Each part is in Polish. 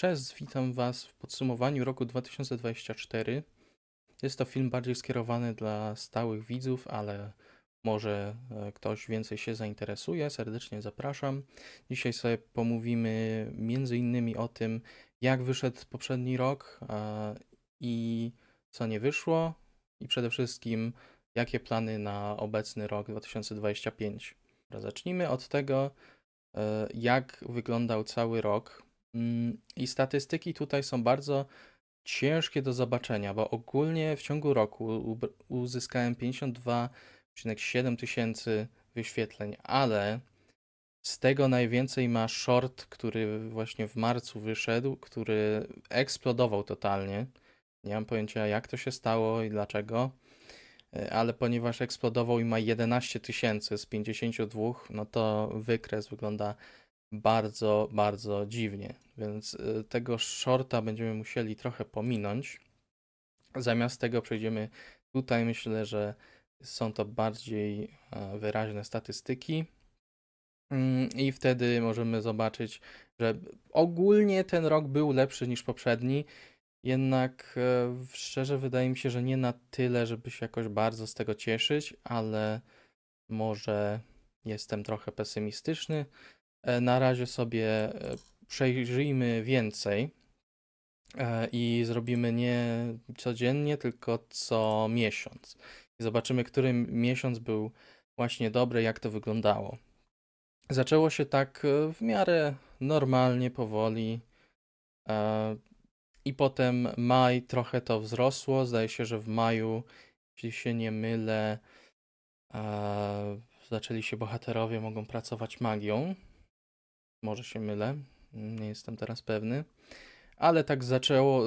Cześć, witam Was w podsumowaniu roku 2024. Jest to film bardziej skierowany dla stałych widzów, ale może e, ktoś więcej się zainteresuje. Serdecznie zapraszam. Dzisiaj sobie pomówimy między innymi o tym, jak wyszedł poprzedni rok i co nie wyszło, i przede wszystkim jakie plany na obecny rok 2025. Dobra, Zacznijmy od tego, e, jak wyglądał cały rok. Mm, I statystyki tutaj są bardzo ciężkie do zobaczenia, bo ogólnie w ciągu roku uzyskałem 52,7 tysięcy wyświetleń, ale z tego najwięcej ma short, który właśnie w marcu wyszedł, który eksplodował totalnie. Nie mam pojęcia jak to się stało i dlaczego, e, ale ponieważ eksplodował i ma 11 tysięcy z 52, no to wykres wygląda bardzo, bardzo dziwnie. Więc y, tego shorta będziemy musieli trochę pominąć. Zamiast tego przejdziemy tutaj. Myślę, że są to bardziej e, wyraźne statystyki. Mm, I wtedy możemy zobaczyć, że ogólnie ten rok był lepszy niż poprzedni. Jednak e, szczerze wydaje mi się, że nie na tyle, żeby się jakoś bardzo z tego cieszyć, ale może jestem trochę pesymistyczny. E, Na razie sobie e, przejrzyjmy więcej e, i zrobimy nie codziennie, tylko co miesiąc. I zobaczymy, który miesiąc był właśnie dobry, jak to wyglądało. Zaczęło się tak w miarę normalnie, powoli. I potem maj trochę to wzrosło. Zdaje się, że w maju, jeśli się nie mylę, zaczęli się bohaterowie mogą pracować magią. Może się mylę, nie jestem teraz pewny. Ale tak zaczęło,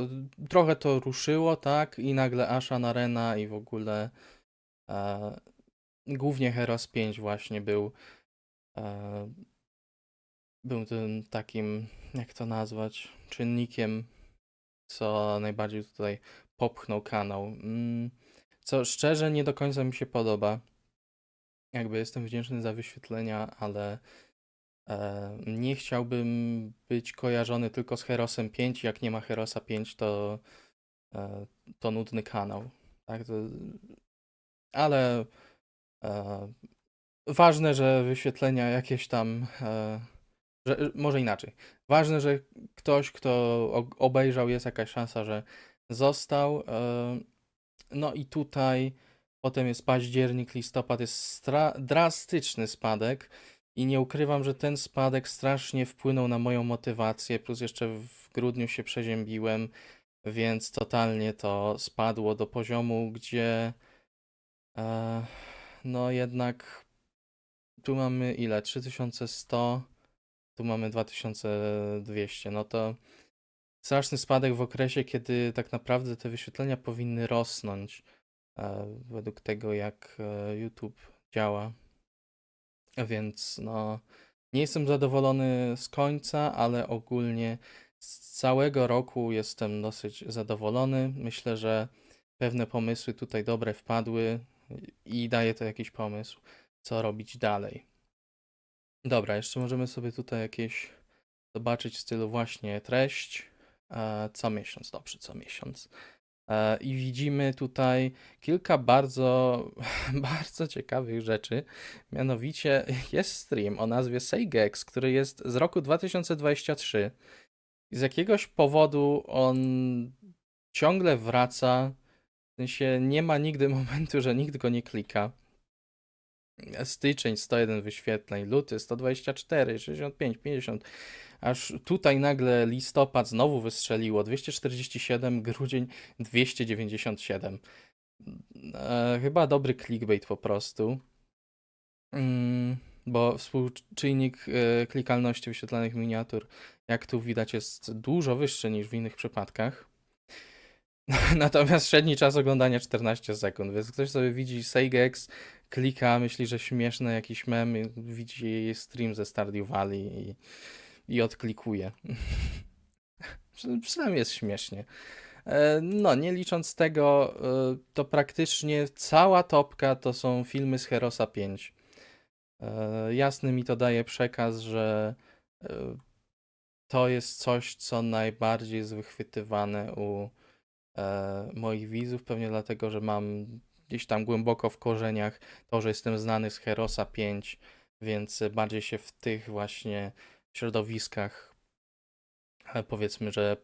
trochę to ruszyło, tak? I nagle Ashan Arena i w ogóle e, głównie Heroes 5 właśnie był e, był tym takim, jak to nazwać, czynnikiem, co najbardziej tutaj popchnął kanał. Mm, Co szczerze nie do końca mi się podoba. Jakby jestem wdzięczny za wyświetlenia, ale nie chciałbym być kojarzony tylko z Herosem 5. Jak nie ma Herosa 5, to, e, to nudny kanał. Tak? Ale e, ważne, że wyświetlenia jakieś tam. E, że, może inaczej. Ważne, że ktoś, kto obejrzał, jest jakaś szansa, że został. No i tutaj potem jest październik, listopad, jest stra- drastyczny spadek. I nie ukrywam, że ten spadek strasznie wpłynął na moją motywację, plus jeszcze w grudniu się przeziębiłem, więc totalnie to spadło do poziomu, gdzie e, no jednak tu mamy ile? 3100, tu mamy 2200. No to straszny spadek w okresie, kiedy tak naprawdę te wyświetlenia powinny rosnąć e, według tego, jak e, YouTube działa. Więc no, nie jestem zadowolony z końca, ale ogólnie z całego roku jestem dosyć zadowolony. Myślę, że pewne pomysły tutaj dobre wpadły i daje to jakiś pomysł, co robić dalej. Dobra, jeszcze możemy sobie tutaj jakieś zobaczyć w stylu właśnie treść. E, co miesiąc, dobrze, co miesiąc. E, I widzimy tutaj kilka bardzo, bardzo ciekawych rzeczy. Mianowicie jest stream o nazwie Seigex, który jest z roku 2023. I z jakiegoś powodu on ciągle wraca. W sensie nie ma nigdy momentu, że nikt go nie klika. Styczeń 101 wyświetleń, luty 124, 65, 50. Aż tutaj nagle listopad znowu wystrzeliło 247, grudzień 297. E, chyba dobry clickbait po prostu. Mm, bo współczynnik e, klikalności wyświetlanych miniatur, jak tu widać, jest dużo wyższy niż w innych przypadkach. Natomiast średni czas oglądania 14 sekund, więc ktoś sobie widzi Seigex, klika, myśli, że śmieszny jakiś mem, widzi jej stream ze Stardew Valley i, i odklikuje. Przy- Przynajmniej jest śmiesznie. E, No, nie licząc tego, e, to praktycznie cała topka to są filmy z Herosa 5. E, Jasny mi to daje przekaz, że to jest coś, co najbardziej jest wychwytywane u moich widzów, pewnie dlatego, że mam gdzieś tam głęboko w korzeniach to, że jestem znany z Herosa 5, więc bardziej się w tych właśnie środowiskach e, powiedzmy, że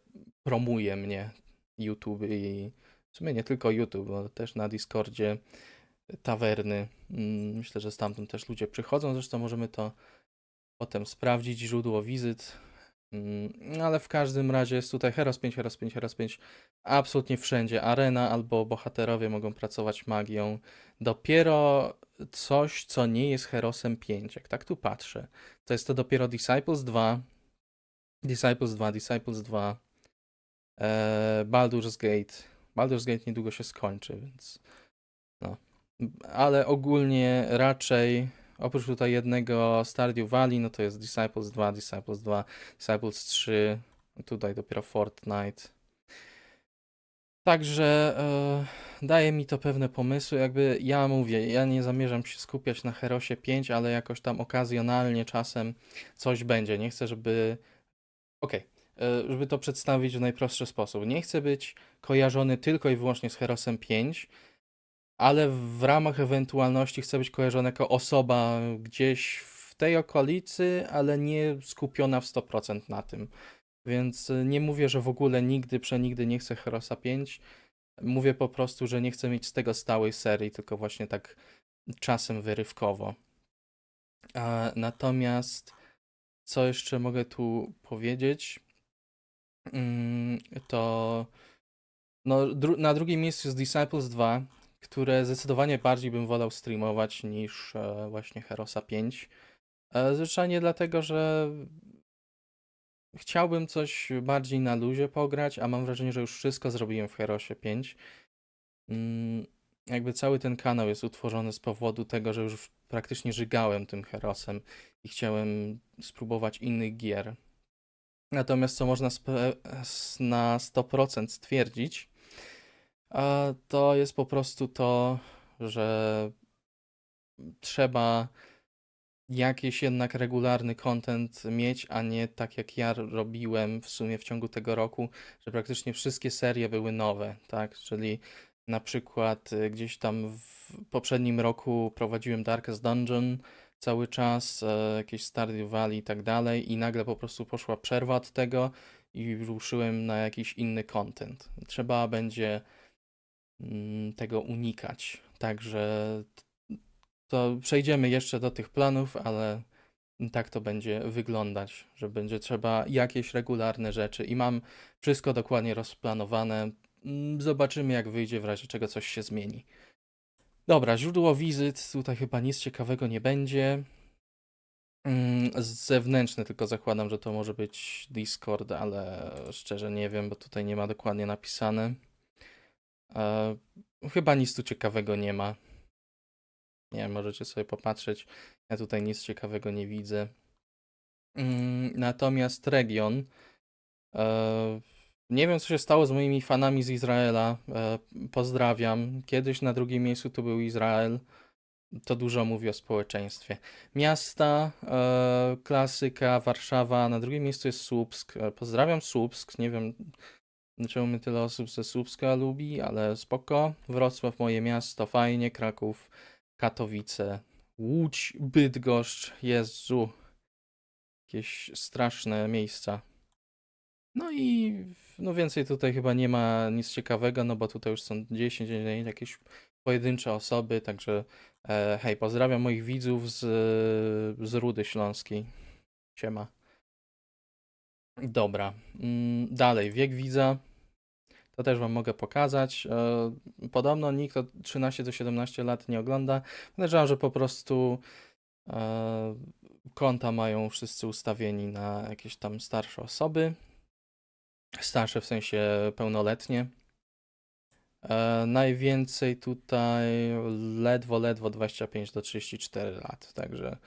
promuje mnie YouTube i w sumie nie tylko YouTube, bo też na Discordzie tawerny. Mm, Myślę, że stamtąd też ludzie przychodzą, zresztą możemy to potem sprawdzić, źródło wizyt. Mm, Ale w każdym razie jest tutaj Heros 5, Heros 5, Heros 5. Absolutnie wszędzie. Arena albo bohaterowie mogą pracować magią. Dopiero coś, co nie jest Herosem 5, jak tak tu patrzę, to jest to dopiero Disciples 2, Disciples 2, Disciples 2, e, Baldur's Gate. Baldur's Gate niedługo się skończy, więc no. Ale ogólnie raczej oprócz tutaj jednego Stardew Valley, no to jest Disciples 2, Disciples 2, Disciples 3, tutaj dopiero Fortnite. Także e, daje mi to pewne pomysły. Jakby ja mówię, ja nie zamierzam się skupiać na Herosie 5, ale jakoś tam okazjonalnie czasem coś będzie. Nie chcę, żeby. Okej, e, żeby to przedstawić w najprostszy sposób. Nie chcę być kojarzony tylko i wyłącznie z Herosem 5, ale w ramach ewentualności chcę być kojarzony jako osoba gdzieś w tej okolicy, ale nie skupiona w 100% na tym. Więc y, nie mówię, że w ogóle nigdy, przenigdy nie chcę Herosa 5. Mówię po prostu, że nie chcę mieć z tego stałej serii, tylko właśnie tak czasem wyrywkowo. A, natomiast co jeszcze mogę tu powiedzieć? Mm, To no, dru- na drugim miejscu jest Disciples 2, które zdecydowanie bardziej bym wolał streamować niż e, właśnie Herosa 5. E, Zwyczajnie dlatego, że chciałbym coś bardziej na luzie pograć, a mam wrażenie, że już wszystko zrobiłem w Herosie 5. Mm, Jakby cały ten kanał jest utworzony z powodu tego, że już praktycznie żygałem tym Herosem i chciałem spróbować innych gier. Natomiast co można na 100% stwierdzić, a to jest po prostu to, że trzeba jakiś jednak regularny content mieć, a nie tak jak ja robiłem w sumie w ciągu tego roku, że praktycznie wszystkie serie były nowe, tak? Czyli na przykład y, gdzieś tam w poprzednim roku prowadziłem Darkest Dungeon cały czas, e, jakieś Stardew Valley i tak dalej i nagle po prostu poszła przerwa od tego i ruszyłem na jakiś inny content. Trzeba będzie tego unikać. Także to przejdziemy jeszcze do tych planów, ale tak to będzie wyglądać, że będzie trzeba jakieś regularne rzeczy i mam wszystko dokładnie rozplanowane. Mm, Zobaczymy, jak wyjdzie, w razie czego coś się zmieni. Dobra, źródło wizyt, tutaj chyba nic ciekawego nie będzie. Mm, Zewnętrzne tylko zakładam, że to może być Discord, ale szczerze nie wiem, bo tutaj nie ma dokładnie napisane. E, chyba nic tu ciekawego nie ma. Nie wiem, możecie sobie popatrzeć. Ja tutaj nic ciekawego nie widzę. Mm, Natomiast region. E, nie wiem, co się stało z moimi fanami z Izraela. E, pozdrawiam. Kiedyś na drugim miejscu to był Izrael. To dużo mówi o społeczeństwie. Miasta, e, klasyka, Warszawa. Na drugim miejscu jest Słupsk. Pozdrawiam Słupsk. Nie wiem, czemu mnie tyle osób ze Słupska lubi, ale spoko. Wrocław, moje miasto, fajnie. Kraków, Katowice, Łódź, Bydgoszcz. Jezu. Jakieś straszne miejsca. No i no więcej tutaj chyba nie ma nic ciekawego, no bo tutaj już są 10, 10 jakieś pojedyncze osoby, także e, hej, pozdrawiam moich widzów z, z Rudy Śląskiej. Siema. Dobra, mm, dalej, wiek widza. To też wam mogę pokazać. E, podobno nikt od 13 do 17 lat nie ogląda. Podejrzewam, że po prostu e, konta mają wszyscy ustawieni na jakieś tam starsze osoby. Starsze w sensie pełnoletnie. E, najwięcej tutaj ledwo, ledwo 25 do 34 lat, także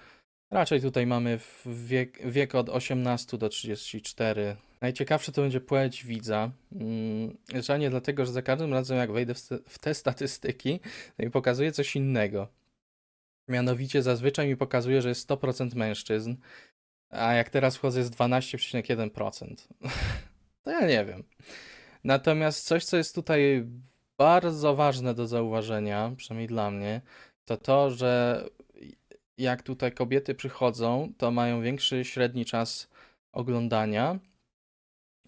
raczej tutaj mamy wiek, wiek od 18 do 34. Najciekawsze to będzie płeć widza. Mm, Zwyczajnie dlatego, że za każdym razem jak wejdę w te statystyki, to mi pokazuje coś innego. Mianowicie zazwyczaj mi pokazuje, że jest 100% mężczyzn, A jak teraz wchodzę jest 12,1%. To ja nie wiem. Natomiast coś, co jest tutaj bardzo ważne do zauważenia, przynajmniej dla mnie, to to, że jak tutaj kobiety przychodzą, to mają większy średni czas oglądania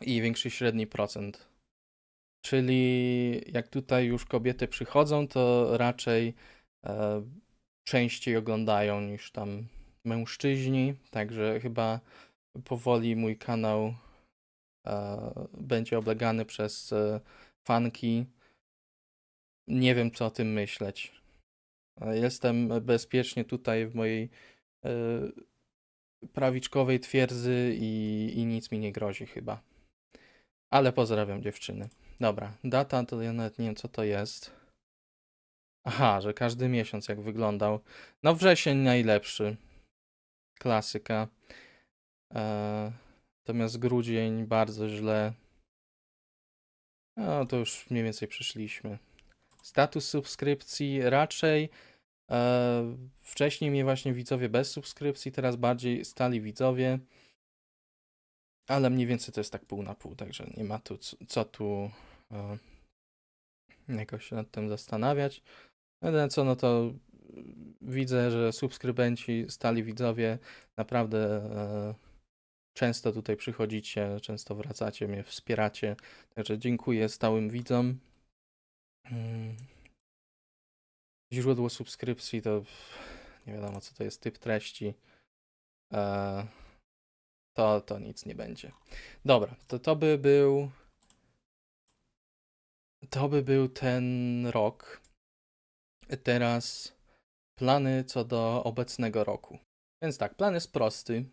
i większy średni procent. Czyli jak tutaj już kobiety przychodzą, to raczej e, częściej oglądają niż tam mężczyźni. Także chyba powoli mój kanał e, będzie oblegany przez e, fanki. Nie wiem, co o tym myśleć. E, Jestem bezpiecznie tutaj w mojej e, prawiczkowej twierdzy i, i nic mi nie grozi chyba. Ale pozdrawiam dziewczyny. Dobra, data to ja nawet nie wiem co to jest. Aha, że każdy miesiąc jak wyglądał. No wrzesień najlepszy. Klasyka. E, natomiast grudzień bardzo źle. No to już mniej więcej przyszliśmy. Status subskrypcji raczej e, wcześniej mnie właśnie widzowie bez subskrypcji, teraz bardziej stali widzowie. Ale mniej więcej to jest tak pół na pół, także nie ma tu co tu e, jakoś nad tym zastanawiać. Jedyne co, no to widzę, że subskrybenci, stali widzowie naprawdę e, często tutaj przychodzicie, często wracacie, mnie wspieracie. Także dziękuję stałym widzom. Mm. Źródło subskrypcji to nie wiadomo co to jest, typ treści. To, to nic nie będzie. Dobra, to to by był. To by był ten rok. Teraz plany co do obecnego roku. Więc tak, plan jest prosty.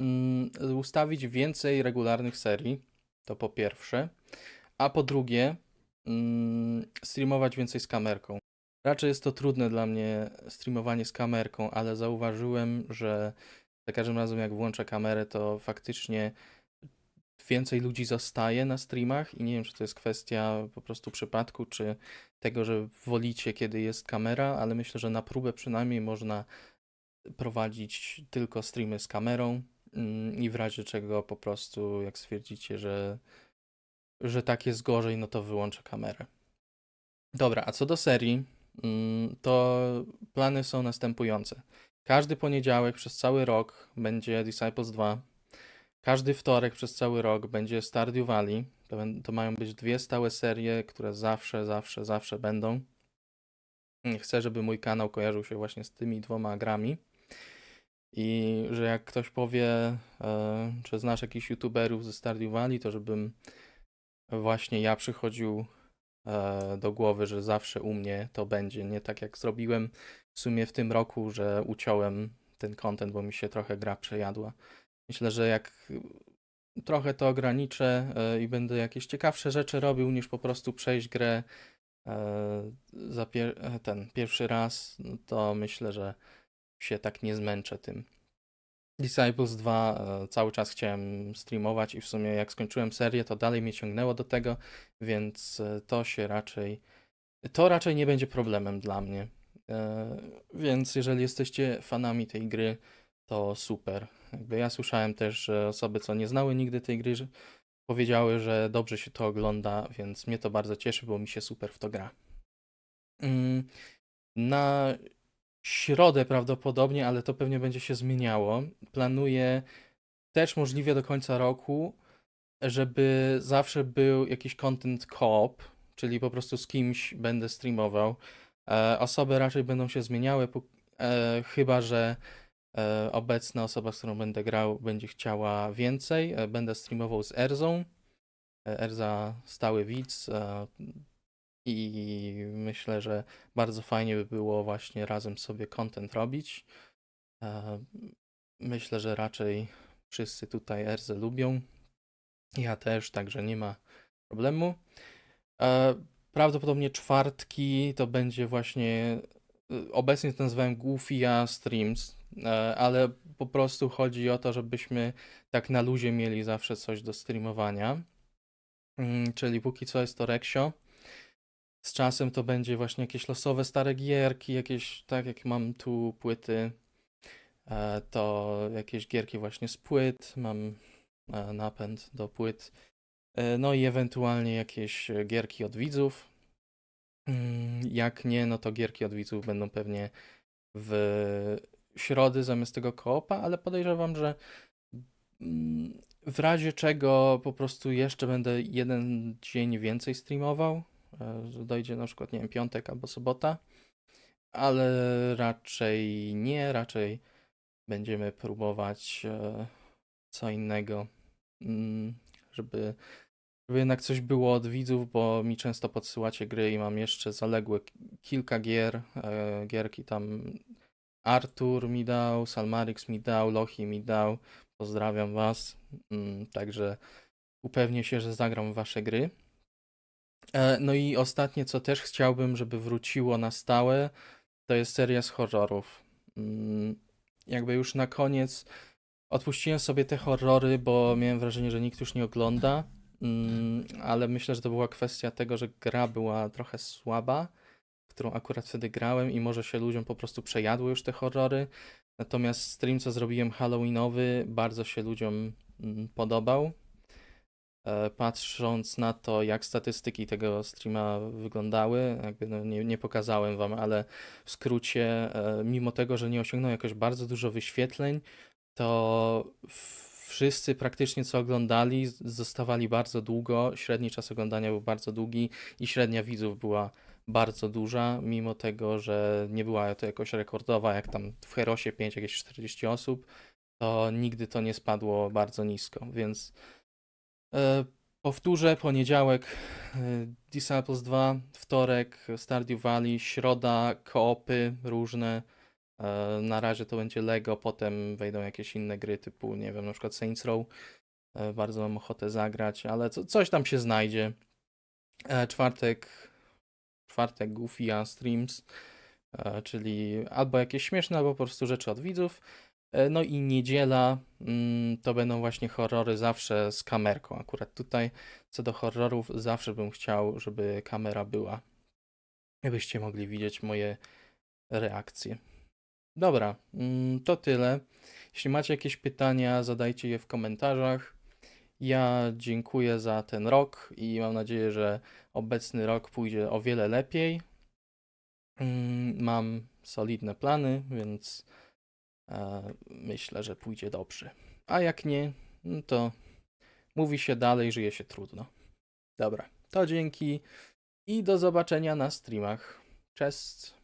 Mm, ustawić więcej regularnych serii, to po pierwsze. A po drugie, mm, streamować więcej z kamerką. Raczej jest to trudne dla mnie streamowanie z kamerką, ale zauważyłem, że za każdym razem jak włączę kamerę, to faktycznie więcej ludzi zostaje na streamach i nie wiem, czy to jest kwestia po prostu przypadku, czy tego, że wolicie, kiedy jest kamera, ale myślę, że na próbę przynajmniej można prowadzić tylko streamy z kamerą mm, i w razie czego po prostu, jak stwierdzicie, że, że tak jest gorzej, no to wyłączę kamerę. Dobra, a co do serii, mm, to plany są następujące. Każdy poniedziałek przez cały rok będzie Disciples 2. Każdy wtorek przez cały rok będzie Stardew Valley. To, to mają być dwie stałe serie, które zawsze, zawsze, zawsze będą. Chcę, żeby mój kanał kojarzył się właśnie z tymi dwoma grami. I że jak ktoś powie, e, czy znasz jakichś youtuberów ze Stardew Valley, to żebym właśnie ja przychodził do głowy, że zawsze u mnie to będzie. Nie tak jak zrobiłem w sumie w tym roku, że uciąłem ten content, bo mi się trochę gra przejadła. Myślę, że jak trochę to ograniczę e, i będę jakieś ciekawsze rzeczy robił niż po prostu przejść grę e, za pier- e, ten pierwszy raz, no to myślę, że się tak nie zmęczę tym. Disciples 2 e, cały czas chciałem streamować i w sumie jak skończyłem serię, to dalej mnie ciągnęło do tego, więc e, to się raczej to raczej nie będzie problemem dla mnie. E, Więc jeżeli jesteście fanami tej gry, to super. Jakby ja słyszałem też, że osoby, co nie znały nigdy tej gry, powiedziały, że dobrze się to ogląda, więc mnie to bardzo cieszy, bo mi się super w to gra. Mm, Na środę prawdopodobnie, ale to pewnie będzie się zmieniało. Planuję też możliwie do końca roku, żeby zawsze był jakiś content co-op, czyli po prostu z kimś będę streamował. E, osoby raczej będą się zmieniały, e, chyba że e, obecna osoba, z którą będę grał, będzie chciała więcej. E, będę streamował z Erzą. E, Erza stały widz. E, I myślę, że bardzo fajnie by było właśnie razem sobie content robić. E, Myślę, że raczej wszyscy tutaj Erzę lubią. Ja też, także nie ma problemu. E, Prawdopodobnie czwartki to będzie właśnie. y, Obecnie to nazywałem Goofy Streams, e, ale po prostu chodzi o to, żebyśmy tak na luzie mieli zawsze coś do streamowania. Mm, Czyli póki co jest to Reksio. Z czasem to będzie właśnie jakieś losowe stare gierki, jakieś tak jak mam tu płyty e, to jakieś gierki właśnie z płyt, mam e, napęd do płyt, e, no i ewentualnie jakieś gierki od widzów. Mm, Jak nie, no to gierki od widzów będą pewnie w środy zamiast tego koopa, ale podejrzewam, że mm, w razie czego po prostu jeszcze będę jeden dzień więcej streamował, że dojdzie na przykład, nie wiem, piątek albo sobota, ale raczej nie, raczej będziemy próbować e, co innego, mm, żeby, żeby jednak coś było od widzów, bo mi często podsyłacie gry i mam jeszcze zaległe kilka gier, e, gierki tam. Artur mi dał, Salmarix mi dał, Lochi mi dał, pozdrawiam was, mm, także upewnię się, że zagram wasze gry. E, No i ostatnie, co też chciałbym, żeby wróciło na stałe, to jest seria z horrorów. Mm, Jakby już na koniec odpuściłem sobie te horrory, bo miałem wrażenie, że nikt już nie ogląda, Mm, ale myślę, że to była kwestia tego, że gra była trochę słaba, którą akurat wtedy grałem i może się ludziom po prostu przejadły już te horrory. Natomiast stream, co zrobiłem Halloweenowy, bardzo się ludziom mm, podobał. E, Patrząc na to, jak statystyki tego streama wyglądały, jakby no nie, nie pokazałem wam, ale w skrócie, e, mimo tego, że nie osiągnął jakoś bardzo dużo wyświetleń, to wszyscy praktycznie co oglądali, zostawali bardzo długo. Średni czas oglądania był bardzo długi i średnia widzów była bardzo duża, mimo tego, że nie była to jakoś rekordowa, jak tam w Herosie 5 jakieś 40 osób, to nigdy to nie spadło bardzo nisko, więc powtórzę, poniedziałek e, Disciples 2, wtorek Stardew Valley, środa koopy różne, e, na razie to będzie Lego, potem wejdą jakieś inne gry typu, nie wiem, na przykład Saints Row, e, bardzo mam ochotę zagrać, ale co, coś tam się znajdzie. E, czwartek czwartek Goofy Streams, e, czyli albo jakieś śmieszne, albo po prostu rzeczy od widzów. E, No i niedziela mm, to będą właśnie horrory zawsze z kamerką. Akurat tutaj co do horrorów zawsze bym chciał, żeby kamera była. Żebyście mogli widzieć moje reakcje. Dobra, mm, to tyle. Jeśli macie jakieś pytania, zadajcie je w komentarzach. Ja dziękuję za ten rok i mam nadzieję, że obecny rok pójdzie o wiele lepiej. Mm, Mam solidne plany, więc myślę, że pójdzie dobrze. A jak nie, no to mówi się dalej, żyje się trudno. Dobra, to dzięki i do zobaczenia na streamach. Cześć.